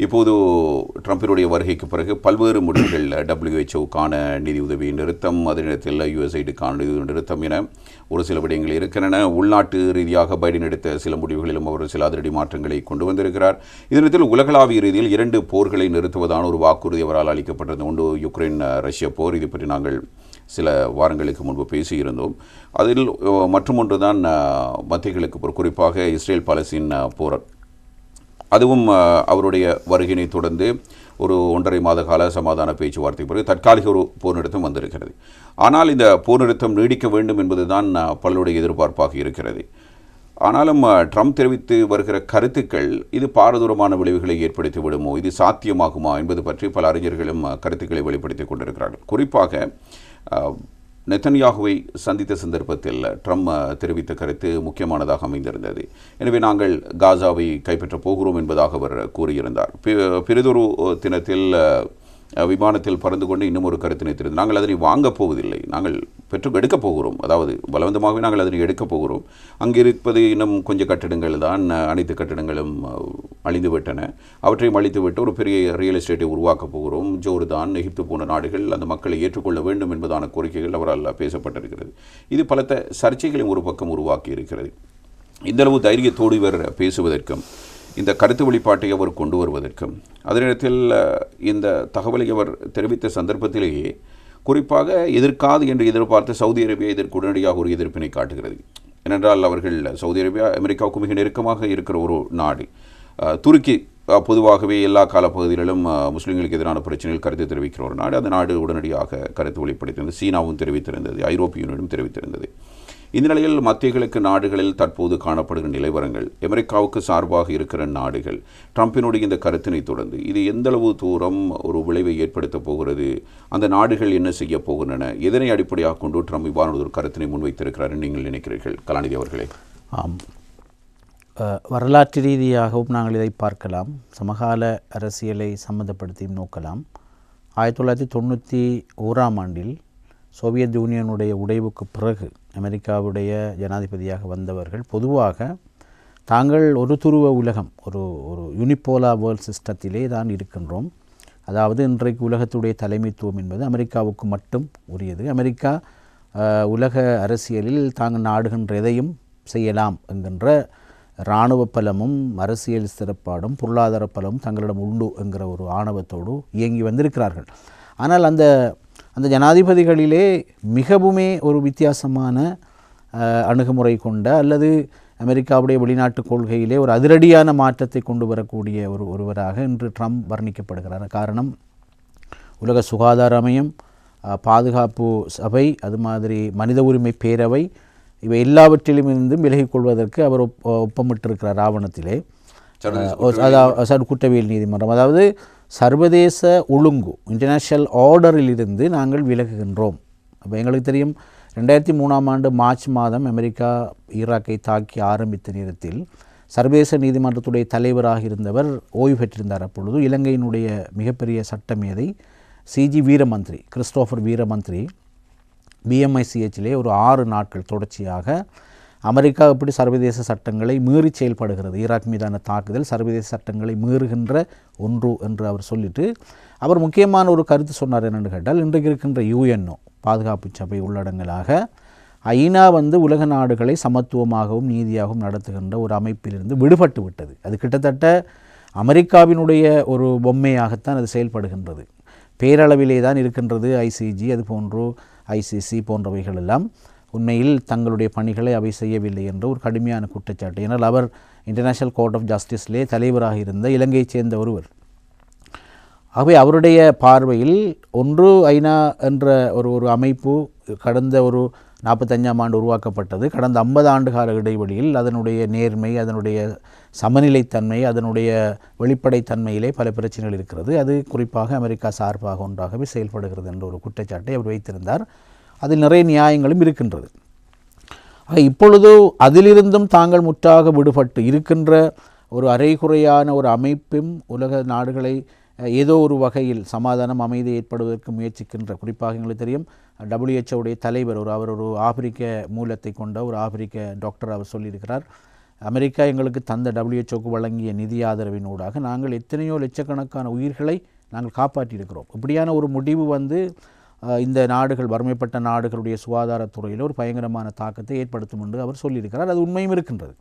இப்போது ட்ரம்பினுடைய வருகைக்கு பிறகு பல்வேறு முடிவுகளில் டபிள்யூஹெச்ஓக்கான நிதி உதவி நிறுத்தம் அதே நேரத்தில் யுஎஸ்ஐடுக்கான நிதி நிறுத்தம் என ஒரு சில விடயங்கள் இருக்கின்றன. உள்நாட்டு ரீதியாக பைடன் எடுத்த சில முடிவுகளிலும் அவர் சில அதிரடி மாற்றங்களை கொண்டு வந்திருக்கிறார். இதனத்தில் உலகளாவிய ரீதியில் இரண்டு போர்களை நிறுத்துவதான ஒரு வாக்குறுதி அவரால் அளிக்கப்பட்டது ஒன்று யுக்ரைன் ரஷ்ய போர். இது பற்றி நாங்கள் சில வாரங்களுக்கு முன்பு பேசியிருந்தோம். அதில் மற்றும் ஒன்று தான் மத்திய கிழக்கு போர் குறிப்பாக இஸ்ரேல் பாலஸ்தீன் போர் அதுவும் அவருடைய வருகையினை தொடர்ந்து ஒரு ஒன்றரை மாத கால சமாதான பேச்சுவார்த்தை பிறகு தற்காலிக ஒரு போர் நிறுத்தம் வந்திருக்கிறது. ஆனால் இந்த போர் நிறுத்தம் நீடிக்க வேண்டும் என்பதுதான் பலருடைய எதிர்பார்ப்பாக இருக்கிறது. ஆனாலும் ட்ரம்ப் தெரிவித்து வருகிற கருத்துக்கள் இது பாரதூரமான விளைவுகளை ஏற்படுத்தி விடுமோ இது சாத்தியமாகுமா என்பது பற்றி பல அறிஞர்களும் கருத்துக்களை வெளிப்படுத்தி கொண்டிருக்கிறார்கள். குறிப்பாக நெத்தன்யாகுவை சந்தித்த சந்தர்ப்பத்தில் ட்ரம்ப் தெரிவித்த கருத்து முக்கியமானதாக அமைந்திருந்தது. எனவே நாங்கள் காசாவை கைப்பற்றப் போகிறோம் என்பதாக அவர் கூறியிருந்தார். பி- பிறிதொரு தினத்தில் விமானத்தில் பறந்து கொண்டு இன்னும் ஒரு கருத்தினை தெரிந்து நாங்கள் அதனை வாங்கப் போவதில்லை. நாங்கள் பெற்று எடுக்கப் போகிறோம். அதாவது பலவந்தமாகவே நாங்கள் அதனை எடுக்கப் போகிறோம். அங்கே இருப்பது இன்னும் கொஞ்சம் கட்டிடங்கள் தான் அனைத்து கட்டிடங்களும் அழிந்துவிட்டன. அவற்றையும் அழித்துவிட்டு ஒரு பெரிய ரியல் எஸ்டேட்டை உருவாக்கப் போகிறோம். ஜோர்தான் எகிப்து போன்ற நாடுகள் அந்த மக்களை ஏற்றுக்கொள்ள வேண்டும் என்பதான கோரிக்கைகள் அவரால் பேசப்பட்டிருக்கிறது. இது பலத்த சர்ச்சைகளையும் ஒரு பக்கம் உருவாக்கி இருக்கிறது. இந்தளவு தைரியத்தோடு இவர் பேசுவதற்கும் இந்த கருத்து வெளிப்பாட்டை அவர் கொண்டு வருவதற்கும் அதே நேரத்தில் இந்த தகவலை அவர் தெரிவித்த சந்தர்ப்பத்திலேயே குறிப்பாக எதிர்க்காது என்று எதிர்பார்த்து சவுதி அரேபியா இதற்கு உடனடியாக ஒரு எதிர்ப்பினை காட்டுகிறது. ஏனென்றால் அவர்கள் சவுதி அரேபியா அமெரிக்காவுக்கு மிக நெருக்கமாக இருக்கிற ஒரு நாடு. துருக்கி பொதுவாகவே எல்லா காலப்பகுதிகளிலும் முஸ்லீம்களுக்கு எதிரான பிரச்சனைகள் கருத்து தெரிவிக்கிற ஒரு நாடு. அந்த நாடு உடனடியாக கருத்து வெளிப்படுத்தியிருந்தது. சீனாவும் தெரிவித்திருந்தது. ஐரோப்பிய யூனியனும் தெரிவித்திருந்தது. இந்த நிலையில் மத்திய கிழக்கு நாடுகளில் தற்போது காணப்படுகிற நிலவரங்கள் அமெரிக்காவுக்கு சார்பாக இருக்கிற நாடுகள் ட்ரம்பினுடைய இந்த கருத்தினை தொடர்ந்து இது எந்தளவு தூரம் ஒரு விளைவை ஏற்படுத்தப் போகிறது அந்த நாடுகள் என்ன செய்ய போகின்றன எதனை அடிப்படையாக கொண்டு ட்ரம்ப் இவ்வாறு ஒரு கருத்தினை முன்வைத்திருக்கிறார் நீங்கள் நினைக்கிறீர்கள்? கலாநிதி அவர்களே. ஆம். வரலாற்று ரீதியாகவும் நாங்கள் இதை பார்க்கலாம். சமகால அரசியலை சம்மந்தப்படுத்தியும் நோக்கலாம். ஆயிரத்தி தொள்ளாயிரத்தி தொண்ணூற்றி ஓராம் ஆண்டில் சோவியத் யூனியனுடைய உடைவுக்கு பிறகு அமெரிக்காவுடைய ஜனாதிபதியாக வந்தவர்கள் பொதுவாக தாங்கள் ஒரு துருவ உலகம் ஒரு ஒரு யூனிபோலா வேர்ல்ட் சிஸ்டத்திலே தான் இருக்கின்றோம். அதாவது இன்றைக்கு உலகத்துடைய தலைமைத்துவம் என்பது அமெரிக்காவுக்கு மட்டும் உரியது. அமெரிக்கா உலக அரசியலில் தாங்கள் நாடுகின்ற எதையும் செய்யலாம் என்கின்ற இராணுவ பலமும் அரசியல் சிறப்பாடும் பொருளாதார பலமும் தங்களிடம் உண்டு என்கிற ஒரு ஆணவத்தோடு இயங்கி வந்திருக்கிறார்கள். ஆனால் அந்த அந்த ஜனாதிபதிகளிலே மிகவுமே ஒரு வித்தியாசமான அணுகுமுறை கொண்ட அல்லது அமெரிக்காவுடைய வெளிநாட்டு கொள்கையிலே ஒரு அதிரடியான மாற்றத்தை கொண்டு வரக்கூடிய ஒரு ஒருவராக இன்று ட்ரம்ப் வர்ணிக்கப்படுகிறார். காரணம் உலக சுகாதார அமையம் பாதுகாப்பு சபை அது மாதிரி மனித உரிமை பேரவை இவை எல்லாவற்றிலும் இருந்தும் விலகிக் கொள்வதற்கு அவர் ஒப் ஒப்பமிட்டிருக்கிறார் ஆவணத்திலே. அதாவது குற்றவியல் நீதிமன்றம். அதாவது சர்வதேச ஒழுங்கு இன்டர்நேஷ்னல் ஆர்டரிலிருந்து நாங்கள் விலகுகின்றோம். அப்போ எங்களுக்கு தெரியும் ரெண்டாயிரத்தி மூணாம் ஆண்டு மார்ச் மாதம் அமெரிக்கா ஈராக்கை தாக்கி ஆரம்பித்த நேரத்தில் சர்வதேச நீதிமன்றத்துடைய தலைவராக இருந்தவர் ஓய்வு பெற்றிருந்தார். அப்பொழுது இலங்கையினுடைய மிகப்பெரிய சட்டமேதை சிஜி வீரமந்திரி கிறிஸ்டோஃபர் வீரமந்திரி பிஎம்ஐசிஹெச்சிலே ஒரு ஆறு நாட்கள் தொடர்ச்சியாக அமெரிக்கா எப்படி சர்வதேச சட்டங்களை மீறி செயல்படுகிறது. ஈராக் மீதான தாக்குதல் சர்வதேச சட்டங்களை மீறுகின்ற ஒன்று என்று அவர் சொல்லிட்டு அவர் முக்கியமான ஒரு கருத்து சொன்னார் என்னென்னு கேட்டால் இன்றைக்கு இருக்கின்ற யுஎன்ஓ பாதுகாப்பு சபை உள்ளடங்கலாக ஐநா வந்து உலக நாடுகளை சமத்துவமாகவும் நீதியாகவும் நடத்துகின்ற ஒரு அமைப்பிலிருந்து விடுபட்டு விட்டது. அது கிட்டத்தட்ட அமெரிக்காவினுடைய ஒரு பொம்மையாகத்தான் அது செயல்படுகின்றது. பேரளவிலே தான் இருக்கின்றது ஐசிஜி அது போன்று ஐசிசி போன்றவைகள் எல்லாம். உண்மையில் தங்களுடைய பணிகளை அவை செய்யவில்லை என்ற ஒரு கடுமையான குற்றச்சாட்டு. ஏனால் அவர் இன்டர்நேஷனல் கோர்ட் ஆஃப் ஜஸ்டிஸ்லே தலைவராக இருந்த இலங்கையைச் சேர்ந்த ஒருவர். ஆகவே அவருடைய பார்வையில் ஒன்று ஐநா என்ற ஒரு ஒரு அமைப்பு கடந்த ஒரு நாற்பத்தஞ்சாம் ஆண்டு உருவாக்கப்பட்டது. கடந்த ஐம்பது ஆண்டு கால இடைவெளியில் அதனுடைய நேர்மை அதனுடைய சமநிலைத்தன்மை அதனுடைய வெளிப்படைத்தன்மையிலே பல பிரச்சனைகள் இருக்கிறது. அது குறிப்பாக அமெரிக்கா சார்பாக ஒன்றாகவே செயல்படுகிறது என்ற ஒரு குற்றச்சாட்டை அவர் வைத்திருந்தார். அதில் நிறைய நியாயங்களும் இருக்கின்றது. ஆக இப்பொழுது அதிலிருந்தும் தாங்கள் முற்றாக விடுபட்டு இருக்கின்ற ஒரு அரைகுறையான ஒரு அமைப்பும் உலக நாடுகளை ஏதோ ஒரு வகையில் சமாதானம் அமைதி ஏற்படுவதற்கு முயற்சிக்கின்ற குறிப்பாக எங்களுக்கு தெரியும். டபிள்யூஹெச்ஓடைய தலைவர் ஒரு அவர் ஒரு ஆப்பிரிக்க மூலத்தை கொண்ட ஒரு ஆப்பிரிக்க டாக்டர் அவர் சொல்லியிருக்கிறார். அமெரிக்கா எங்களுக்கு தந்த டபிள்யூஹெச்ஓக்கு வழங்கிய நிதி ஆதரவினூடாக நாங்கள் எத்தனையோ லட்சக்கணக்கான உயிர்களை நாங்கள் காப்பாற்றியிருக்கிறோம். இப்படியான ஒரு முடிவு வந்து இந்த நாடுகள் வறுமைப்பட்ட நாடுகளுடைய சுகாதாரத்துறையில் ஒரு பயங்கரமான தாக்கத்தை ஏற்படுத்தும் என்று அவர் சொல்லியிருக்கிறார். அது உண்மையும் இருக்கின்றது.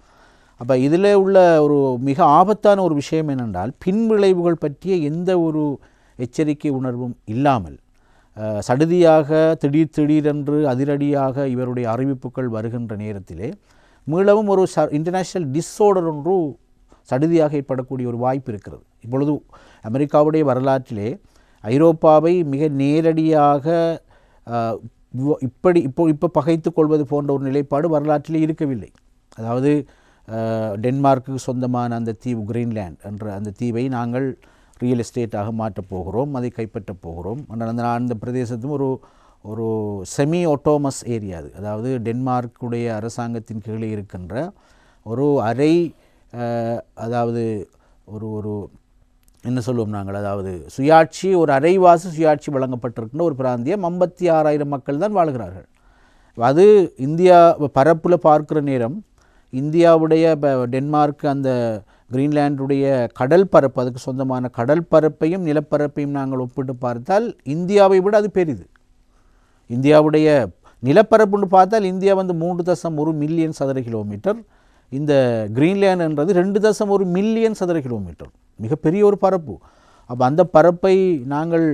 அப்போ இதில் உள்ள ஒரு மிக ஆபத்தான ஒரு விஷயம் என்னென்றால் பின்விளைவுகள் பற்றிய எந்த ஒரு எச்சரிக்கை உணர்வும் இல்லாமல் சடுதியாக திடீர் திடீரென்று அதிரடியாக இவருடைய அறிவிப்புகள் வருகின்ற நேரத்திலே மீளவும் ஒரு ச இன்டர்நேஷ்னல் டிஸ்ஆர்டர் ஒன்று சடுதியாக ஏற்படக்கூடிய ஒரு வாய்ப்பு இருக்கிறது. இப்பொழுது அமெரிக்காவுடைய வரலாற்றிலே ஐரோப்பாவை மிக நேரடியாக இப்படி இப்போ இப்போ பகைத்து கொள்வது போன்ற ஒரு நிலைப்பாடு வரலாற்றிலே இருக்கவில்லை. அதாவது டென்மார்க்கு டென்மார்க்குக்கு சொந்தமான அந்த தீவு கிரீன்லேண்ட் என்ற அந்த தீவை நாங்கள் ரியல் எஸ்டேட்டாக மாற்றப் போகிறோம் அதை கைப்பற்றப் போகிறோம். ஆனால் அந்த அந்த பிரதேசத்தும் ஒரு ஒரு செமி ஓட்டோமஸ் ஏரியா அது. அதாவது டென்மார்க்குடைய அரசாங்கத்தின் கீழே இருக்கின்ற ஒரு அரை அதாவது ஒரு ஒரு என்ன சொல்லுவோம் நாங்கள்? அதாவது சுயாட்சி ஒரு அரைவாசி சுயாட்சி வழங்கப்பட்டிருக்கின்ற ஒரு பிராந்தியம் ஐம்பத்தி ஆறாயிரம் மக்கள் தான் வாழ்கிறார்கள். அது இந்தியா பரப்பில் பார்க்குற நேரம் இந்தியாவுடைய ப- டென்மார்க் அந்த கிரீன்லாண்டுடைய கடல் பரப்பு அதுக்கு சொந்தமான கடல் பரப்பையும் நிலப்பரப்பையும் நாங்கள் ஒப்பிட்டு பார்த்தால் இந்தியாவை விட அது பெரிது. இந்தியாவுடைய நிலப்பரப்புன்னு பார்த்தால் இந்தியா வந்து மூன்று தசம் ஒரு மில்லியன் சதுர கிலோமீட்டர் இந்த கிரீன்லேண்ட் என்றது ரெண்டு தசம் ஒரு மில்லியன் சதுர கிலோமீட்டர். மிகப்பெரிய ஒரு பரப்பு. அப்போ அந்த பரப்பை நாங்கள்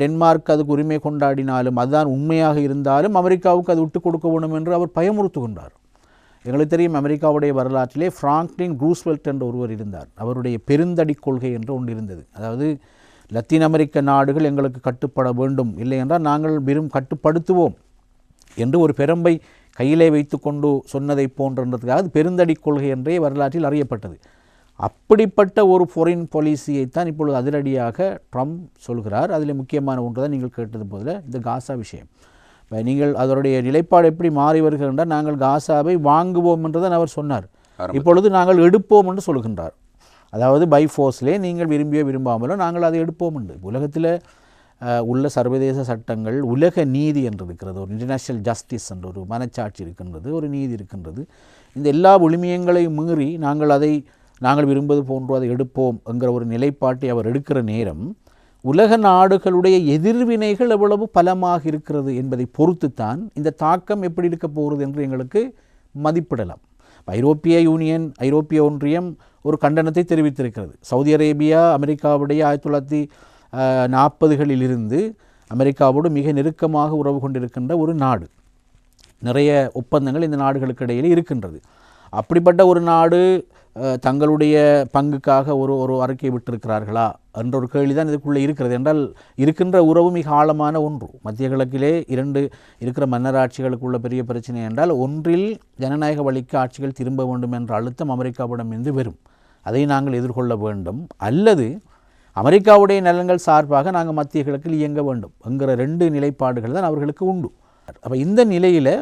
டென்மார்க் அதுக்கு உரிமை கொண்டாடினாலும் அதுதான் உண்மையாக இருந்தாலும் அமெரிக்காவுக்கு அது விட்டு கொடுக்க வேணும் என்று அவர் பயமுறுத்துகின்றார் எங்களுக்கு தெரியும் அமெரிக்காவுடைய வரலாற்றிலே ஃப்ராங்க்லின் ரூஸ்வெல்ட் என்ற ஒருவர் இருந்தார். அவருடைய பெருந்தடி கொள்கை என்று ஒன்று இருந்தது. அதாவது லத்தீன் அமெரிக்க நாடுகள் எங்களுக்கு கட்டுப்பட வேண்டும். இல்லை என்றால் நாங்கள் விரும் கட்டுப்படுத்துவோம் என்று ஒரு பெரம்பை கையிலே வைத்துக்கொண்டு சொன்னதை போன்றதுக்காக அது பெருந்தடி கொள்கை என்றே வரலாற்றில் அறியப்பட்டது. அப்படிப்பட்ட ஒரு ஃபாரின் பாலிசியைத்தான் இப்பொழுது அதிரடியாக ட்ரம்ப் சொல்கிறார். அதில் முக்கியமான ஒன்று தான் நீங்கள் கேட்டது போதில் இந்த காசா விஷயம். இப்ப நீங்கள் அதனுடைய நிலைப்பாடு எப்படி மாறி வருகிறதென்றால் நாங்கள் காசாவை வாங்குவோம் என்று தான் அவர் சொன்னார். இப்பொழுது நாங்கள் எடுப்போம் என்று சொல்கின்றார். அதாவது பை ஃபோர்ஸ்லே நீங்கள் விரும்பியோ விரும்பாமலோ நாங்கள் அதை எடுப்போம் என்று உலகத்தில் உள்ள சர்வதேச சட்டங்கள் உலக நீதி என்று இருக்கிறது. ஒரு இன்டர்நேஷ்னல் ஜஸ்டிஸ் என்ற ஒரு மனச்சாட்சி இருக்கின்றது ஒரு நீதி இருக்கின்றது. இந்த எல்லா விழுமியங்களையும் மீறி நாங்கள் அதை நாங்கள் விரும்புவது போன்று அதை எடுப்போம் என்கிற ஒரு நிலைப்பாட்டை அவர் எடுக்கிற நேரம் உலக நாடுகளுடைய எதிர்வினைகள் எவ்வளவு பலமாக இருக்கிறது என்பதை பொறுத்துத்தான் இந்த தாக்கம் எப்படி இருக்க போகிறது என்று எங்களுக்கு மதிப்பிடலாம். ஐரோப்பிய யூனியன் ஐரோப்பிய ஒன்றியம் ஒரு கண்டனத்தை தெரிவித்திருக்கிறது. சவுதி அரேபியா அமெரிக்காவுடைய ஆயிரத்தி தொள்ளாயிரத்தி நாற்பதுகளிலிருந்து அமெரிக்காவோடு மிக நெருக்கமாக உறவு கொண்டிருக்கின்ற ஒரு நாடு. நிறைய ஒப்பந்தங்கள் இந்த நாடுகளுக்கு இடையில் இருக்கின்றது. அப்படிப்பட்ட ஒரு நாடு தங்களுடைய பங்குக்காக ஒரு ஒரு அறிக்கை விட்டிருக்கிறார்களா என்ற ஒரு கேள்வி தான் இதுக்குள்ளே இருக்கிறது. என்றால் இருக்கின்ற உறவு மிக ஆழமான ஒன்று. மத்திய கிழக்கிலே இரண்டு இருக்கிற மன்னராட்சிகளுக்குள்ள பெரிய பிரச்சனை என்றால் ஒன்றில் ஜனநாயக வழிக்கு ஆட்சிகள் திரும்ப வேண்டும் என்ற அழுத்தம் அமெரிக்காவிடமிருந்து வரும். அதை நாங்கள் எதிர்கொள்ள வேண்டும். அல்லது அமெரிக்காவுடைய நலன்கள் சார்பாக நாங்கள் மத்திய கிழக்கில் இயங்க வேண்டும் என்கிற ரெண்டு நிலைப்பாடுகள் தான் அவர்களுக்கு உண்டு. அப்போ இந்த நிலையில்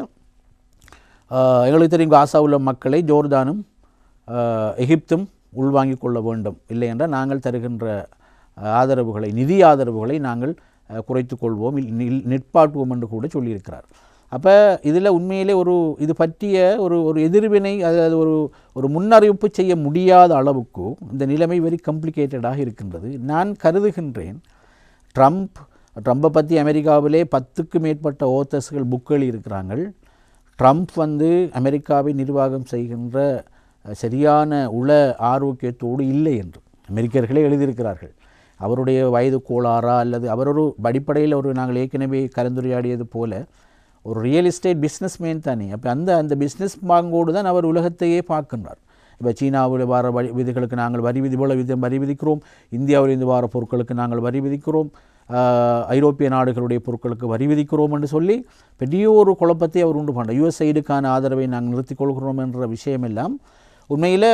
எங்களுக்கு தெரியும் காசா உள்ள மக்களை ஜோர்தானும் எகிப்தும் உள்வாங்கிக் கொள்ள வேண்டும். இல்லை என்றால் நாங்கள் தருகின்ற ஆதரவுகளை நிதி ஆதரவுகளை நாங்கள் குறைத்து கொள்வோம். நிற்பாட்டுவோம் என்று கூட சொல்லியிருக்கிறார். அப்போ இதில் உண்மையிலே ஒரு இது பற்றிய ஒரு ஒரு எதிர்வினை அதாவது ஒரு ஒரு முன்னறிவிப்பு செய்ய முடியாத அளவுக்கு இந்த நிலைமை வெரி கம்ப்ளிகேட்டடாக இருக்கின்றது. நான் கருதுகின்றேன் ட்ரம்ப் ட்ரம்பை பற்றி அமெரிக்காவிலே பத்துக்கு மேற்பட்ட ஓத்தர்ஸ்கள் புக் எழுதியிருக்கிறாங்க ட்ரம்ப் வந்து அமெரிக்காவை நிர்வாகம் செய்கின்ற சரியான உள ஆரோக்கியத்தோடு இல்லை என்று அமெரிக்கர்களே எழுதியிருக்கிறார்கள். அவருடைய வயது கோளாறா அல்லது அவர் ஒரு அடிப்படையில் ஒரு நாங்கள் ஏற்கனவே கலந்துரையாடியது போல ஒரு ரியல் எஸ்டேட் பிஸ்னஸ்மேன் தானே. அப்போ அந்த அந்த பிஸ்னஸ் பாங்கோடு தான் அவர் உலகத்தையே பார்க்கின்றார். இப்போ சீனாவில் வர வரி விதிகளுக்கு நாங்கள் வரி விதி போல விதம் வரி விதிக்கிறோம். இந்தியாவிலிருந்து வர பொருட்களுக்கு நாங்கள் வரி விதிக்கிறோம். ஐரோப்பிய நாடுகளுடைய பொருட்களுக்கு வரி விதிக்கிறோம் என்று சொல்லி பெரிய ஒரு குழப்பத்தை அவர் உண்டு பண்ணார் யுஎஸ் சைடுக்கான ஆதரவை நாங்கள் நிறுத்திக் கொள்கிறோம் என்ற விஷயமெல்லாம் உண்மையில்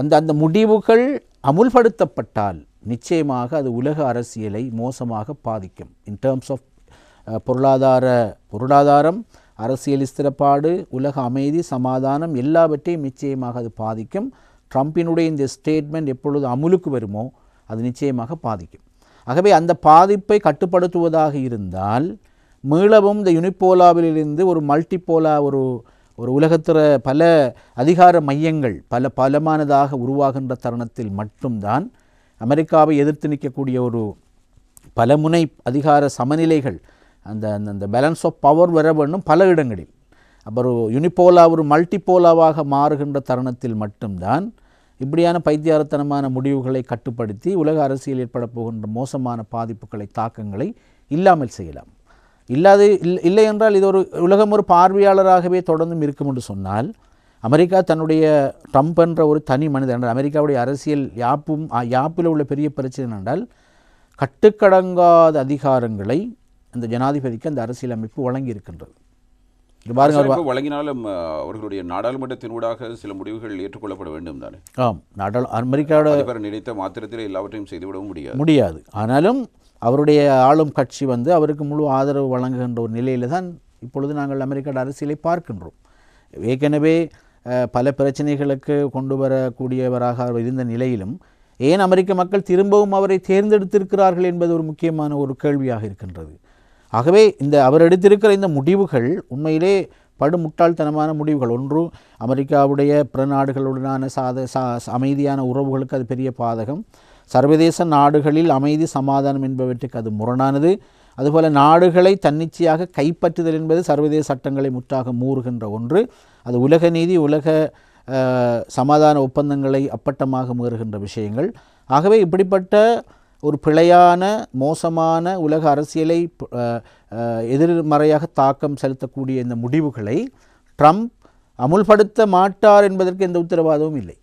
அந்த அந்த முடிவுகள் அமுல்படுத்தப்பட்டால் நிச்சயமாக அது உலக அரசியலை மோசமாக பாதிக்கும். இன் டேர்ம்ஸ் ஆஃப் பொருளாதார பொருளாதாரம் அரசியல் ஸ்திரப்பாடு உலக அமைதி சமாதானம் எல்லாவற்றையும் நிச்சயமாக அது பாதிக்கும். ட்ரம்பினுடைய இந்த ஸ்டேட்மெண்ட் எப்பொழுது அமுலுக்கு வருமோ அது நிச்சயமாக பாதிக்கும். ஆகவே அந்த பாதிப்பை கட்டுப்படுத்துவதாக இருந்தால் மீளவும் இந்த யுனிப்போலாவிலிருந்து ஒரு மல்டிபோலா ஒரு ஒரு உலகத்திற பல அதிகார மையங்கள் பல பலமானதாக உருவாகின்ற தருணத்தில் மட்டும்தான் அமெரிக்காவை எதிர்த்து நிற்கக்கூடிய ஒரு பலமுனை அதிகார சமநிலைகள் அந்த அந்த பேலன்ஸ் ஆஃப் பவர் வர வேண்டும் பல இடங்களில். அப்புறம் யூனிபோலா ஒரு மல்டிபோலாவாக மாறுகின்ற தருணத்தில் மட்டும்தான் இப்படியான பைத்தியாரத்தனமான முடிவுகளை கட்டுப்படுத்தி உலக அரசியல் ஏற்பட போகின்ற மோசமான பாதிப்புகளை தாக்கங்களை இல்லாமல் செய்யலாம். இல்லாது இல்- இல்லை என்றால் இது ஒரு உலகம் ஒரு பார்வையாளராகவே தொடர்ந்தும் இருக்கும் என்று சொன்னால் அமெரிக்கா தன்னுடைய ட்ரம்ப் என்ற ஒரு தனி மனிதன் அமெரிக்காவுடைய அரசியல் யாப்பும் யாப்பில் உள்ள பெரிய பிரச்சனை என்றால் கட்டுக்கடங்காத அதிகாரங்களை அந்த ஜனாதிபதிக்கு அந்த அரசியல் அமைப்பு வழங்கி இருக்கின்றது இது பாருங்க அரசியலமைப்பு வழங்கினாலும் அவர்களுடைய நாடாளுமன்றத்தினூடாக சில முடிவுகள் ஏற்றுக்கொள்ளப்பட வேண்டும் தானே? ஆம் நாடாளு அமெரிக்காவோட நினைத்த மாத்திரத்தில் எல்லாவற்றையும் செய்துவிடவும் முடியாது. முடியாது. ஆனாலும் அவருடைய ஆளும் கட்சி வந்து அவருக்கு முழு ஆதரவு வழங்குகின்ற ஒரு நிலையில தான் இப்பொழுது நாங்கள் அமெரிக்காவோட அரசியலை பார்க்கின்றோம். ஏற்கனவே பல பிரச்சனைகளுக்கு கொண்டு வரக்கூடியவராக அவர் இருந்த நிலையிலும் ஏன் அமெரிக்க மக்கள் திரும்பவும் அவரை தேர்ந்தெடுத்திருக்கிறார்கள் என்பது ஒரு முக்கியமான ஒரு கேள்வியாக இருக்கின்றது. ஆகவே இந்த அவர் எடுத்திருக்கிற இந்த முடிவுகள் உண்மையிலே படு முட்டாள்தனமான முடிவுகள். ஒன்று அமெரிக்காவுடைய பிற நாடுகளுடனான சாத சா அமைதியான உறவுகளுக்கு அது பெரிய பாதகம். சர்வதேச நாடுகளில் அமைதி சமாதானம் என்பவற்றுக்கு அது முரணானது. அதுபோல நாடுகளை தன்னிச்சையாக கைப்பற்றுதல் என்பது சர்வதேச சட்டங்களை முற்றாக மூறுகின்ற ஒன்று. அது உலக நீதி உலக சமாதான ஒப்பந்தங்களை அப்பட்டமாக மீறுகின்ற விஷயங்கள். ஆகவே இப்படிப்பட்ட ஒரு பிழையான மோசமான உலக அரசியலை எதிர்மறையாக தாக்கம் செலுத்தக்கூடிய இந்த முடிவுகளை ட்ரம்ப் அமுல்படுத்த மாட்டார் என்பதற்கு எந்த உத்தரவாதமும் இல்லை.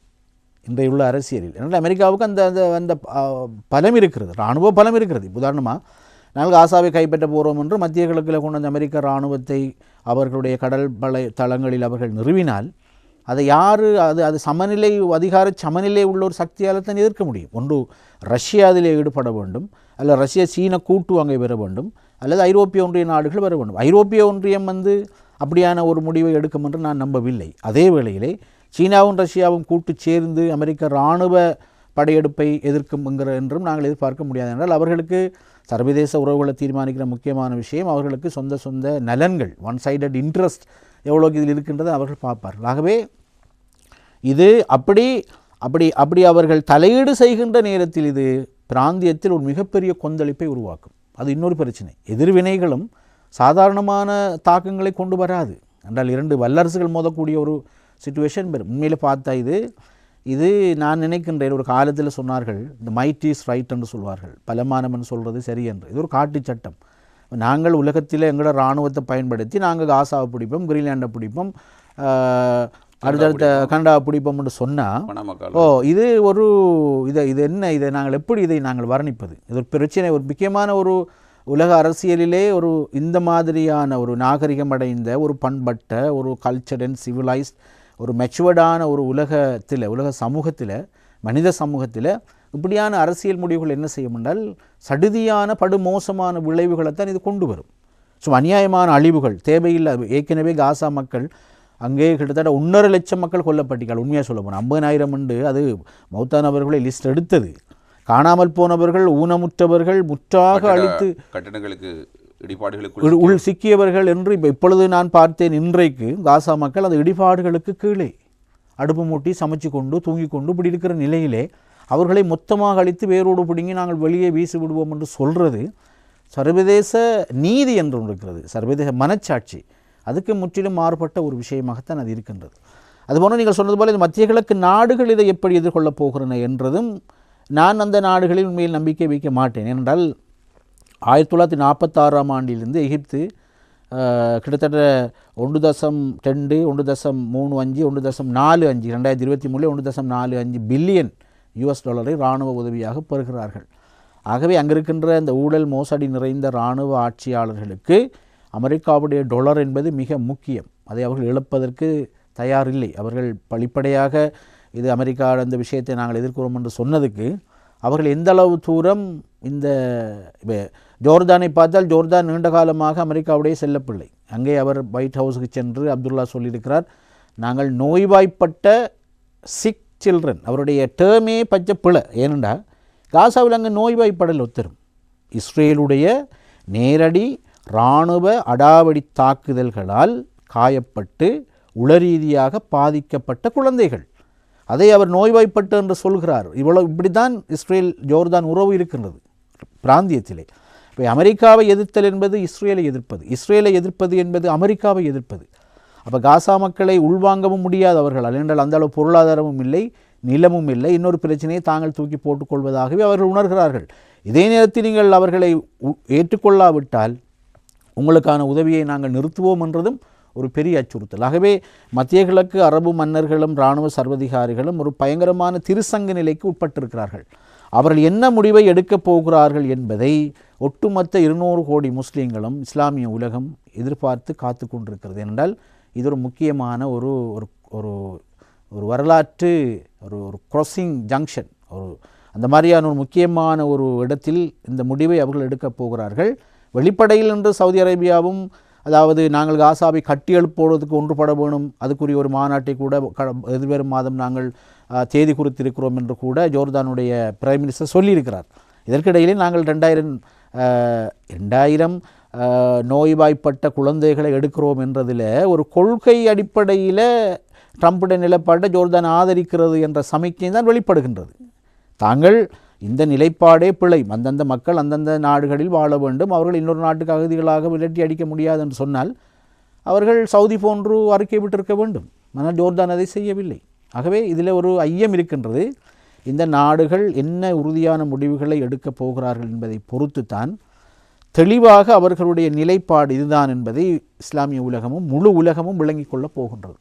இன்றைய உள்ள அரசியலில். அதனால் அமெரிக்காவுக்கு அந்த அந்த அந்த பலம் இருக்கிறது. இராணுவ பலம் இருக்கிறது. உதாரணமாக நாங்கள் காசாவை கைப்பற்ற போகிறோம் என்று மத்திய கிழக்கில் கொண்டு வந்த அமெரிக்க இராணுவத்தை அவர்களுடைய கடல் பல தளங்களில் அவர்கள் நிறுவினால் அதை யார் அது அது சமநிலை அதிகார சமநிலை உள்ள ஒரு சக்தியால் தான் எதிர்க்க முடியும். ஒன்று ரஷ்யா அதில் ஈடுபட வேண்டும் அல்ல ரஷ்யா சீன கூட்டு அங்கே வர வேண்டும் அல்லது ஐரோப்பிய ஒன்றிய நாடுகள் வர வேண்டும். ஐரோப்பிய ஒன்றியம் வந்து அப்படியான ஒரு முடிவை எடுக்கும் என்று நான் நம்பவில்லை. அதே வேளையிலே சீனாவும் ரஷ்யாவும் கூட்டு சேர்ந்து அமெரிக்க இராணுவ படையெடுப்பை எதிர்க்கும் என்கிற என்றும் நாங்கள் எதிர்பார்க்க முடியாது. என்றால் அவர்களுக்கு சர்வதேச உறவுகளை தீர்மானிக்கிற முக்கியமான விஷயம் அவர்களுக்கு சொந்த சொந்த நலன்கள் ஒன் சைடட் இன்ட்ரெஸ்ட் எவ்வளோக்கு இதில் இருக்கின்றதை அவர்கள் பார்ப்பார்கள். ஆகவே இது அப்படி அப்படி அப்படி அவர்கள் தலையீடு செய்கின்ற நேரத்தில் இது பிராந்தியத்தில் ஒரு மிகப்பெரிய கொந்தளிப்பை உருவாக்கும். அது இன்னொரு பிரச்சனை. எதிர்வினைகளும் சாதாரணமான தாக்கங்களை கொண்டு வராது. என்றால் இரண்டு வல்லரசுகள் மோதக்கூடிய ஒரு சுச்சுவேஷன் பெரும் உண்மையில் பார்த்தா இது இது நான் நினைக்கின்றேன். ஒரு காலத்தில் சொன்னார்கள் இந்த மைட் இஸ் ரைட் என்று சொல்வார்கள். பலமானவன் சொல்கிறது சரி என்று. இது ஒரு காட்டு சட்டம். நாங்கள் உலகத்தில் எங்களோட இராணுவத்தை பயன்படுத்தி நாங்கள் காசாவை பிடிப்போம் கிரீன்லாண்டை பிடிப்போம் அடுத்தடுத்த கனடாவை பிடிப்போம்னு சொன்னால் ஓ இது ஒரு இதை இது என்ன இதை நாங்கள் எப்படி இதை நாங்கள் வர்ணிப்பது? இது ஒரு பிரச்சனை ஒரு முக்கியமான ஒரு உலக அரசியலிலே ஒரு இந்த மாதிரியான ஒரு நாகரிகம் அடைந்த ஒரு பண்பட்ட ஒரு கல்ச்சர் அண்ட் சிவிலைஸ்ட் ஒரு மெச்சுவர்டான ஒரு உலகத்தில் உலக சமூகத்தில் மனித சமூகத்தில் இப்படியான அரசியல் முடிவுகள் என்ன செய்யும் என்றால் சடுதியான படுமோசமான விளைவுகளைத்தான் இது கொண்டு வரும். ஸோ அநியாயமான அழிவுகள் தேவையில்லை ஏற்கனவே காசா மக்கள் அங்கே கிட்டத்தட்ட ஒன்றரை லட்சம் மக்கள் கொல்லப்பட்டிருக்காள் உண்மையாக சொல்ல போனால் ஐம்பதாயிரம் உண்டு. அது மௌத்தானவர்களை லிஸ்ட் எடுத்தது. காணாமல் போனவர்கள் ஊனமுற்றவர்கள் முற்றாக அழித்து உள்- உள் சிக்கியவர்கள் என்று இப்போ இப்பொழுது நான் பார்த்தேன் இன்றைக்கு காசா மக்கள் அந்த இடிபாடுகளுக்கு கீழே. அடுப்பு மூட்டி சமைச்சு கொண்டு தூங்கி கொண்டு இப்படி இருக்கிற நிலையிலே அவர்களை மொத்தமாக அழித்து வேரோடு பிடுங்கி நாங்கள் வெளியே வீசி விடுவோம் என்று சொல்கிறது சர்வதேச நீதி என்று ஒன்று இருக்கிறது சர்வதேச மனச்சாட்சி. அதுக்கு முற்றிலும் மாறுபட்ட ஒரு விஷயமாகத்தான் அது இருக்கின்றது. அதுபோன்று நீங்கள் சொன்னது போல இந்த மத்திய கிழக்கு நாடுகள் இதை எப்படி எதிர்கொள்ளப் போகிறன என்றதும் நான் அந்த நாடுகளில் உண்மையில் நம்பிக்கை வைக்க மாட்டேன். ஏனென்றால் ஆயிரத்தி தொள்ளாயிரத்தி நாற்பத்தாறாம் ஆண்டிலிருந்து எகிப்து கிட்டத்தட்ட ஒன்று தசம் ரெண்டு ஒன்று தசம் மூணு அஞ்சு ஒன்று தசம் நாலு அஞ்சு ரெண்டாயிரத்தி இருபத்தி மூணு ஒன்று தசம் நாலு அஞ்சு பில்லியன் யூஎஸ் டாலரை இராணுவ உதவியாக பெறுகிறார்கள். ஆகவே அங்கிருக்கின்ற இருக்கின்ற அந்த ஊழல் மோசடி நிறைந்த இராணுவ ஆட்சியாளர்களுக்கு அமெரிக்காவுடைய டொலர் என்பது மிக முக்கியம். அதை அவர்கள் இழப்பதற்கு தயாரில்லை. அவர்கள் பழிப்படையாக இது அமெரிக்கா இந்த விஷயத்தை நாங்கள் எதிர்க்கிறோம் என்று சொன்னதுக்கு அவர்கள் எந்த அளவு தூரம் இந்த ஜோர்தானை பார்த்தால் ஜோர்தான் நீண்ட காலமாக அமெரிக்காவுடைய செல்லப்பிள்ளை. அங்கே அவர் ஒயிட் ஹவுஸுக்கு சென்று அப்துல்லா சொல்லியிருக்கிறார் நாங்கள் நோய்வாய்ப்பட்ட சிக் சில்ட்ரன் அவருடைய டேர்மே பச்சை பிழை ஏனென்றால் காசாவில் அங்கே நோய்வாய்ப்படல் ஒத்தரும். இஸ்ரேலுடைய நேரடி இராணுவ அடாவடி தாக்குதல்களால் காயப்பட்டு உளரீதியாக பாதிக்கப்பட்ட குழந்தைகள். அதை அவர் நோய்வாய்ப்பட்டு என்று சொல்கிறார். இவ்வளவு இப்படித்தான் இஸ்ரேல் ஜோர்தான் உறவு இருக்கின்றது பிராந்தியத்திலே. இப்போ அமெரிக்காவை எதிர்த்தல் என்பது இஸ்ரேலை எதிர்ப்பது. இஸ்ரேலை எதிர்ப்பது என்பது அமெரிக்காவை எதிர்ப்பது. அப்போ காசா மக்களை உள்வாங்கவும் முடியாது அவர்கள். என்றால் அந்த அளவு பொருளாதாரமும் இல்லை நிலமும் இல்லை. இன்னொரு பிரச்சனையை தாங்கள் தூக்கி போட்டுக்கொள்வதாகவே அவர்கள் உணர்கிறார்கள். இதே நேரத்தில் நீங்கள் அவர்களை உ- ஏற்றுக்கொள்ளாவிட்டால் உங்களுக்கான உதவியை நாங்கள் நிறுத்துவோம் என்றதும் ஒரு பெரிய அச்சுறுத்தல். ஆகவே மத்திய கிழக்கு அரபு மன்னர்களும் இராணுவ சர்வதிகாரிகளும் ஒரு பயங்கரமான திருசங்க நிலைக்கு உட்பட்டிருக்கிறார்கள். அவர்கள் என்ன முடிவை எடுக்கப் போகிறார்கள் என்பதை ஒட்டுமொத்த இருநூறு கோடி முஸ்லீம்களும் இஸ்லாமிய உலகம் எதிர்பார்த்து காத்து கொண்டிருக்கிறது. என்றால் இது ஒரு முக்கியமான ஒரு ஒரு ஒரு ஒரு வரலாற்று ஒரு ஒரு crossing ஜங்ஷன் ஒரு அந்த மாதிரியான ஒரு முக்கியமான ஒரு இடத்தில் இந்த முடிவை அவர்கள் எடுக்கப் போகிறார்கள். வெளிப்படையில் என்று சவுதி அரேபியாவும் அதாவது நாங்கள் காசாவை கட்டி எழுப்புவதற்கு ஒன்றுபட வேணும். அதுக்குரிய ஒரு மாநாட்டை கூட எதிர்வரும் மாதம் நாங்கள் தேதி குறித்திருக்கிறோம் என்று கூட ஜோர்தானுடைய பிரைம் மினிஸ்டர் சொல்லியிருக்கிறார். இதற்கிடையிலே நாங்கள் ரெண்டாயிரம் ரெண்டாயிரம் நோய்வாய்ப்பட்ட குழந்தைகளை எடுக்கிறோம் என்றதில் ஒரு கொள்கை அடிப்படையில் ட்ரம்புடைய நிலைப்பாட்டை ஜோர்தான் ஆதரிக்கிறது என்ற சமிக்ஞை தான் வெளிப்படுகின்றது. தாங்கள் இந்த நிலைப்பாடே பிழை. அந்தந்த மக்கள் அந்தந்த நாடுகளில் வாழ வேண்டும். அவர்கள் இன்னொரு நாட்டுக்கு அகதிகளாக விரட்டி அடிக்க முடியாது என்று சொன்னால் அவர்கள் சவுதி போன்று அறிக்கை விட்டிருக்க வேண்டும். ஆனால் ஜோர்தான் அதை செய்யவில்லை. ஆகவே இதில் ஒரு ஐயம் இருக்கின்றது. இந்த நாடுகள் என்ன உறுதியான முடிவுகளை எடுக்கப் போகிறார்கள் என்பதை பொறுத்து தான் தெளிவாக அவர்களுடைய நிலைப்பாடு இதுதான் என்பதை இஸ்லாமிய உலகமும் முழு உலகமும் விளங்கிக் கொள்ளப் போகின்றது.